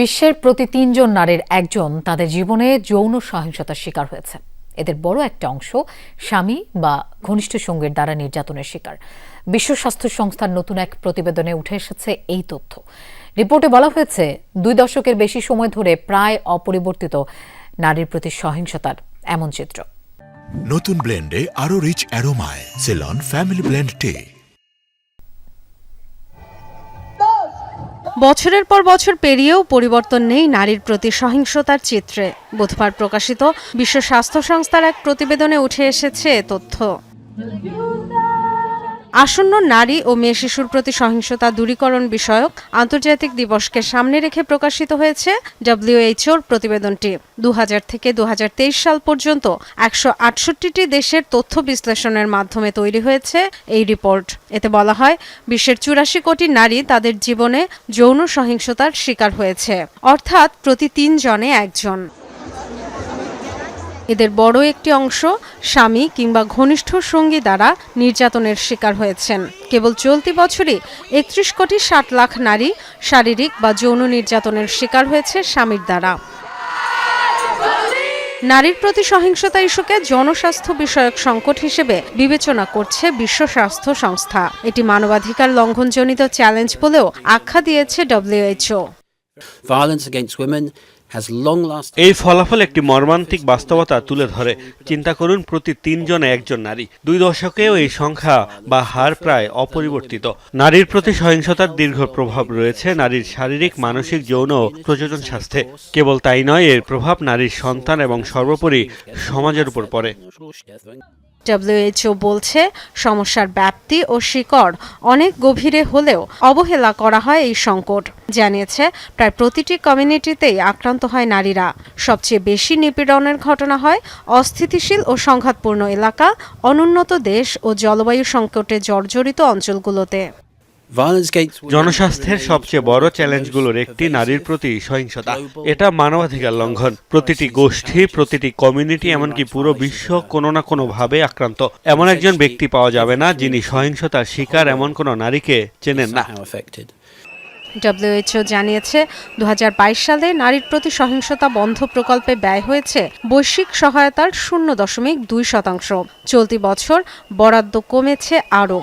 বিশ্বের প্রতি তিনজন নারীর একজন তাদের জীবনে যৌন সহিংসতার শিকার হয়েছে। এদের বড় একটা অংশ স্বামী বা ঘনিষ্ঠ সঙ্গীর দ্বারা নির্যাতনের শিকার। বিশ্ব স্বাস্থ্য সংস্থার নতুন এক প্রতিবেদনে উঠে এসেছে এই তথ্য। রিপোর্টে বলা হয়েছে, দুই দশকের বেশি সময় ধরে প্রায় অপরিবর্তিত নারীর প্রতি সহিংসতার এমন চিত্র। নতুন ব্লেন্ডে আরও রিচ অ্যারোমায়, সেলন, ফ্যামিলি ব্লেন্ড টে। বছরের পর বছর পেরিয়েও পরিবর্তন নেই নারীর প্রতি সহিংসতার চিত্রে। বুধবার প্রকাশিত বিশ্ব স্বাস্থ্য সংস্থার এক প্রতিবেদনে উঠে এসেছে তথ্য। আসন্ন নারী ও মেয়ে শিশুর প্রতি সহিংসতা দূরীকরণ বিষয়ক আন্তর্জাতিক দিবসকে সামনে রেখে প্রকাশিত হয়েছে ডব্লিউএইচওর প্রতিবেদনটি। দু হাজার থেকে দুহাজার তেইশ সাল পর্যন্ত একশো আটষট্টিটি দেশের তথ্য বিশ্লেষণের মাধ্যমে তৈরি হয়েছে এই রিপোর্ট। এতে বলা হয়, বিশ্বের চুরাশি কোটি নারী তাদের জীবনে যৌন সহিংসতার শিকার হয়েছে। অর্থাৎ প্রতি তিনজনে একজন। এদের বড় একটি অংশ স্বামী কিংবা ঘনিষ্ঠ সঙ্গী দ্বারা নির্যাতনের শিকার হয়েছেন। কেবল চলতি বছরই একত্রিশ কোটি ষাট লাখ নারী শারীরিক বা যৌন নির্যাতনের শিকার হয়েছে স্বামীর দ্বারা। নারীর প্রতি সহিংসতা ইস্যুকে জনস্বাস্থ্য বিষয়ক সংকট হিসেবে বিবেচনা করছে বিশ্ব স্বাস্থ্য সংস্থা। এটি মানবাধিকার লঙ্ঘনজনিত চ্যালেঞ্জ বলেও আখ্যা দিয়েছে ডব্লিউএইচও Violence against women. এই ফলাফল একটি মর্মান্তিক বাস্তবতা তুলে ধরে। চিন্তা করুন, প্রতি তিনজনে একজন নারী। দুই দশকেও এই সংখ্যা বা হার প্রায় অপরিবর্তিত। নারীর প্রতি সহিংসতার দীর্ঘ প্রভাব রয়েছে, নারীর শারীরিক, মানসিক, যৌন প্রযোজন স্বাস্থ্যে। কেবল তাই নয়, এর প্রভাব নারীর সন্তান এবং সর্বোপরি সমাজের উপর পড়ে। ডব্লিউএইচও বলছে, সমস্যার ব্যাপ্তি ও শিকড় অনেক গভীরে হলেও অবহেলা করা হয় এই সংকট। জানিয়েছে, প্রায় প্রতিটি কমিউনিটিতেই আক্রান্ত হয় নারীরা। সবচেয়ে বেশি নিপীড়নের ঘটনা হয় অস্থিতিশীল ও সংঘাতপূর্ণ এলাকা, অনুন্নত দেশ ও জলবায়ু সংকটে জর্জরিত অঞ্চলগুলোতে। জনস্বাস্থ্যের সবচেয়ে বড় চ্যালেঞ্জগুলোর একটি নারীর প্রতি সহিংসতা। এটা মানবাধিকার লঙ্ঘন। প্রতিটি গোষ্ঠী প্রতিটি কমিউনিটি এমনকি পুরো বিশ্ব কোনো না কোনো ভাবে আক্রান্ত। এমন একজন ব্যক্তি পাওয়া যাবে না যিনি সহিংসতার শিকার এমন কোনো নারীকে চেনেন না. ডব্লিউএইচও জানিয়েছে দু হাজার বাইশ সালে নারীর প্রতি সহিংসতা বন্ধ প্রকল্পে ব্যয় হয়েছে বৈশ্বিক সহায়তার শূন্য দশমিক দুই শতাংশ। চলতি বছর বরাদ্দ কমেছে আরও।